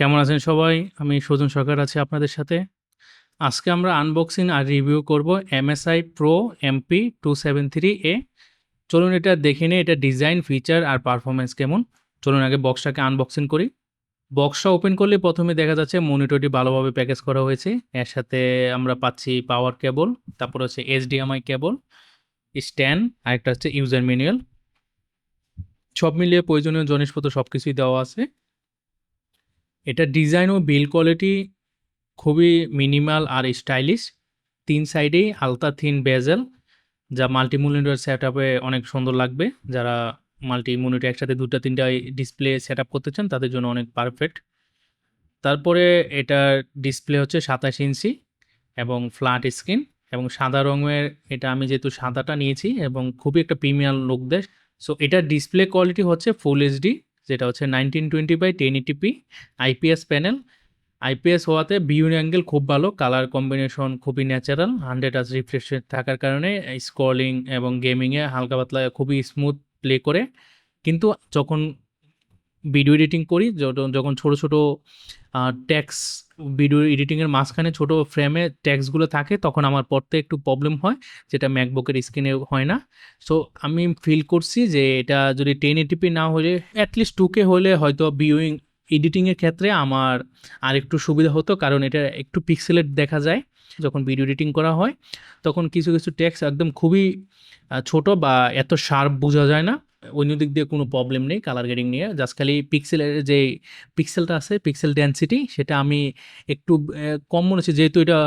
কেমন আছেন সবাই? আমি সুজন সরকার আছি আপনাদের সাথে। আজকে আমরা আনবক্সিং আর রিভিউ করব MSI pro MP two seven three A চলুন এটা দেখে নিই এটা ডিজাইন, ফিচার আর পারফরমেন্স কেমন। চলুন আগে বক্সটাকে আনবক্সিং করি। বক্সটা ওপেন করলে প্রথমে দেখা যাচ্ছে মনিটরটি ভালোভাবে প্যাকেজ করা হয়েছে। এর সাথে আমরা পাচ্ছি পাওয়ার কেবল, তারপর হচ্ছে HDMI কেবল, স্ট্যান্ড আরেকটা হচ্ছে ইউজার ম্যানুয়াল। সব মিলিয়ে প্রয়োজনীয় জিনিসপত্র সব কিছুই দেওয়া আছে। এটার ডিজাইন ও বিল কোয়ালিটি খুবই মিনিমাল আর স্টাইলিশ। তিন সাইডেই হালকা থিন বেজেল যা মাল্টি মনিটর সেটআপে অনেক সুন্দর লাগবে। যারা মাল্টি মনিটর একসাথে ২ টা ৩ টা ডিসপ্লে সেটআপ করতে চান, তাদের জন্য অনেক পারফেক্ট। তারপরে এটার ডিসপ্লে হচ্ছে ২৭ ইঞ্চি এবং ফ্ল্যাট স্ক্রিন এবং সাদা রঙের এটা আমি যেহেতু সাদাটা নিয়েছি এবং খুবই একটা প্রিমিয়াম লুক দেয়। সো এটার ডিসপ্লে কোয়ালিটি হচ্ছে ফুল এইচডি যেটা হচ্ছে 1920x1080p আইপিএস প্যানেল। আইপিএস হওয়াতে বিউনি অ্যাঙ্গেল খুব ভালো। কালার কম্বিনেশন খুবই ন্যাচারাল। হান্ড্রেড আস রিফ্রেশ থাকার কারণে স্ক্রলিং এবং গেমিংয়ে হালকা পাতলা খুবই স্মুথ প্লে করে। কিন্তু যখন ভিডিও এডিটিং করি যখন ছোট, ছোট ট্যাক্স ভিডিও এডিটিংয়ের মাঝখানে ছোট ফ্রেমে ট্যাক্সগুলো থাকে তখন আমার পড়তে একটু প্রবলেম হয় যেটা ম্যাকবুকের স্ক্রিনে হয় না। সো আমি ফিল করছি যে এটা যদি 1080p না হলে এট লিস্ট 2K হলে হয়তো ভিউইং এডিটিংয়ের ক্ষেত্রে আমার আরেকটু সুবিধা হতো। কারণ এটা একটু পিক্সেলেট দেখা যায়। যখন ভিডিও এডিটিং করা হয় তখন কিছু, কিছু টেক্সট একদম খুবই ছোট বা এত শার্প বোঝা যায় না। অন্য দিক দিয়ে কোনো প্রবলেম নেই কালার গ্রেডিং নিয়ে। জাস্ট খালি পিক্সেলের যে পিক্সেলটা আছে পিক্সেল ডেনসিটি সেটা আমি একটু কম মনে হচ্ছে যেহেতু এটা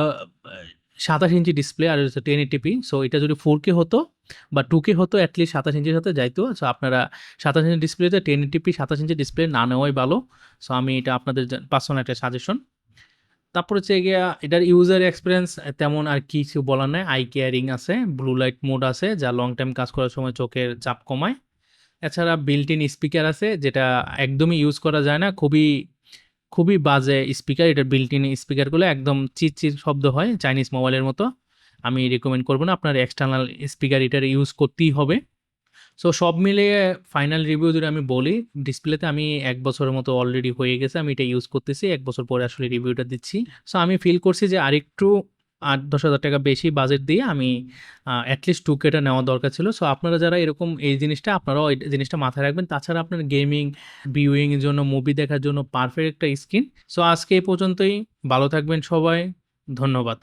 ২৭ ইঞ্চি ডিসপ্লে আর হচ্ছে 1080p সো এটা যদি ফোর কে হতো বা 2K হতো অ্যাটলিস্ট লিস্ট ২৭ ইঞ্চির সাথে যাইতো। সো আপনারা ২৭ ইঞ্চি ডিসপ্লেতে 1080p ২৭ ইঞ্চি ডিসপ্লে না নেওয়াই ভালো। সো আমি এটা আপনাদের পার্সোনাল একটা সাজেশন। তারপর হচ্ছে গিয়া এটার ইউজার এক্সপিরিয়েন্স তেমন আর কিছু বলার নাই। আই কেয়ারিং আছে, ব্লু লাইট মোড আছে যা লং টাইম কাজ করার সময় চোখের চাপ কমায়। এছাড়া বিল্ট ইন স্পিকার আছে যেটা একদমই ইউজ করা যায় না। খুবই, খুবই বাজে স্পিকার এটার বিল্ট ইন স্পিকারগুলো একদম চির, চির শব্দ হয় চাইনিজ মোবাইলের মতো। আমি রেকমেন্ড করব না। আপনার এক্সটার্নাল স্পিকার এটার ইউজ করতেই হবে। সো সব মিলিয়ে ফাইনাল রিভিউ যদি আমি বলি ডিসপ্লেতে আমি এক বছরের মতো অলরেডি হয়ে গেছে। আমি এটা ইউজ করতেছি। এক বছর পরে আসলে রিভিউটা দিচ্ছি। সো আমি ফিল করছি যে আরেকটু ৮-১০ হাজার টাকা বেশি বাজেট দিয়ে আমি অ্যাটলিস্ট টু কেটা নেওয়া দরকার ছিল। সো আপনারা যারা এরকম এই জিনিসটা আপনারাও এই জিনিসটা মাথায় রাখবেন। তাছাড়া আপনার গেমিং, ভিউইং এর জন্য, মুভি দেখার জন্য পারফেক্ট একটা স্ক্রিন। সো আজকে এই পর্যন্তই। ভালো থাকবেন সবাই। ধন্যবাদ।